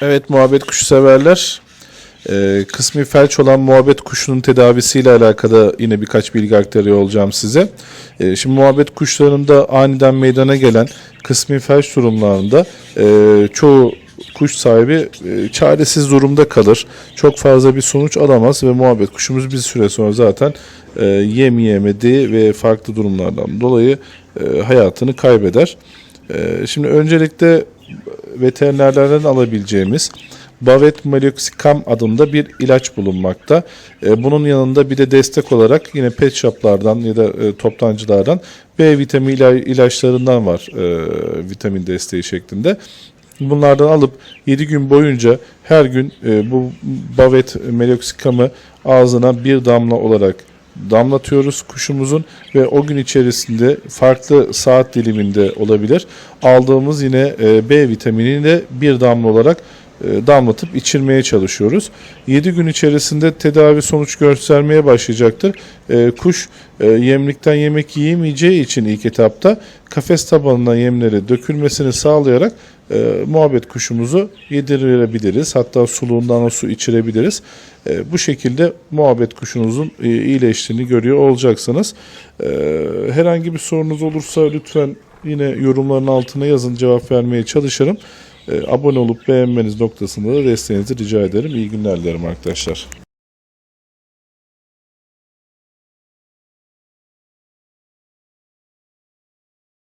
Evet muhabbet kuşu severler. Ee, kısmi felç olan muhabbet kuşunun tedavisiyle alakalı yine birkaç bilgi aktarıyor olacağım size. Ee, şimdi muhabbet kuşlarında aniden meydana gelen kısmi felç durumlarında e, çoğu kuş sahibi e, çaresiz durumda kalır. Çok fazla bir sonuç alamaz ve muhabbet kuşumuz bir süre sonra zaten e, yem yemediği ve farklı durumlardan dolayı e, hayatını kaybeder. E, şimdi öncelikle veterinerlerden alabileceğimiz Bavet Meloxicam adında bir ilaç bulunmakta. E, bunun yanında bir de destek olarak yine pet shoplardan ya da e, toptancılardan B vitamini ila- ilaçlarından var e, vitamin desteği şeklinde. Bunlardan alıp 7 gün boyunca her gün bu Bavet Meloxicam'ı ağzına bir damla olarak damlatıyoruz kuşumuzun ve o gün içerisinde farklı saat diliminde olabilir. Aldığımız yine e, B vitaminini de bir damla olarak damlatıp içirmeye çalışıyoruz. 7 gün içerisinde tedavi sonuç göstermeye başlayacaktır. E, Kuş e, yemlikten yemek yiyemeyeceği için ilk etapta kafes tabanına yemleri dökülmesini sağlayarak e, muhabbet kuşumuzu yedirebiliriz. Hatta suluğundan o su içirebiliriz. E, bu şekilde muhabbet kuşunuzun e, iyileştiğini görüyor olacaksınız. E, herhangi bir sorunuz olursa lütfen yine yorumların altına yazın cevap vermeye çalışırım. E, abone olup beğenmeniz noktasında da desteğinizi rica ederim. İyi günler dilerim arkadaşlar.